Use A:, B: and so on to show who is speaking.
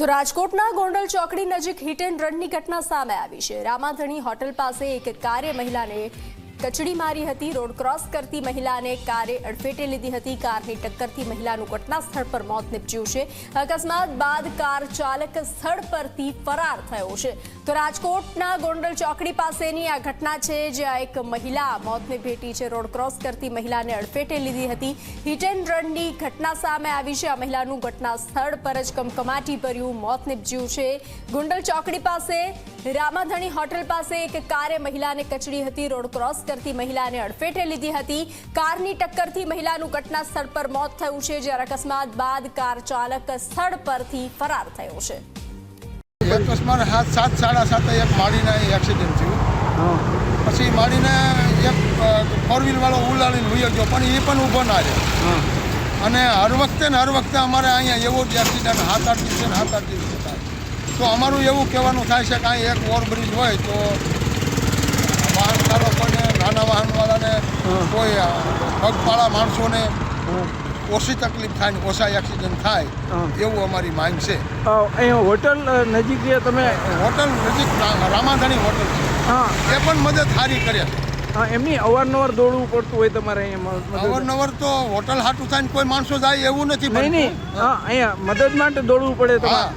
A: તો રાજકોટના ગોંડલ ચોકડી નજીક હિટ એન્ડ રનની ઘટના સામે આવી છે. રામાધણી હોટલ પાસે એક કારે મહિલાને કચડી મારી હતી, રોડ ક્રોસ કરતી મહિલાને કારે અડફેટે લીધી હતી. કારની ટક્કરથી મહિલાનું ઘટના સ્થળ પર મોત નીપજ્યું છે. અકસ્માત બાદ કાર ચાલક સ્થળ પરથી ફરાર થયો છે. તો રાજકોટના ગોંડલ ચોકડી પાસેની આ ઘટના છે, જ્યાં એક મહિલા મોતને ભેટી છે. રોડ ક્રોસ કરતી મહિલાને અડફેટે લીધી હતી. હિટ એન્ડ રનની ઘટના સામે આવી છે. આ મહિલાનું ઘટના સ્થળ પર જ કમકમાટી ભર્યું મોત નીપજ્યું છે. ગોંડલ ચોકડી પાસે રામાધણી હોટલ પાસે એક કારે મહિલાને કચડી હતી. રોડ ક્રોસ કરતી મહિલાને અડફેટે લીધી હતી. કારની ટક્કરથી મહિલાનું ઘટના સ્થળ પર મોત થયું છે, જ્યારે અકસ્માત બાદ કાર ચાલક સ્થળ પરથી ફરાર થયો છે.
B: અકસ્માત સાત, સાડા સાતે એક માળીને એક્સિડન્ટ થયું. પછી માળીને એક ફોર વ્હીલ વાળો ઉલાડીને વહી ગયો, પણ એ પણ ઊભો ના રહે અને હર વખતે ને હર વખતે અમારે અહીંયા એવો જ એક્સિડન્ટ હાથ આઠ દિવસે ને હાથ આઠ દિવસે થાય તો અમારું એવું કહેવાનું થાય છે કે અહીં એક ઓવરબ્રિજ હોય તો કોઈ પગપાળા માણસોને ઓછી તકલીફ થાય ને ઓછા એક્સિડન્ટ થાય એવું અમારી માંગ છે.
C: અહીંયા હોટલ નજીક જે તમે
B: હોટલ નજીક રામાધાણી હોટલ છે.
C: હા.
B: એ પણ મદદ સારી કરે. છે
C: હા, એમની અવારનવાર દોડવું પડતું હોય તમારે અહીંયા
B: અવારનવાર તો હોટલ હાટું થાય ને કોઈ માણસો જાય એવું નથી
C: નહીં નહીં. હા અહીંયા મદદ માટે દોડવું પડે તમારે.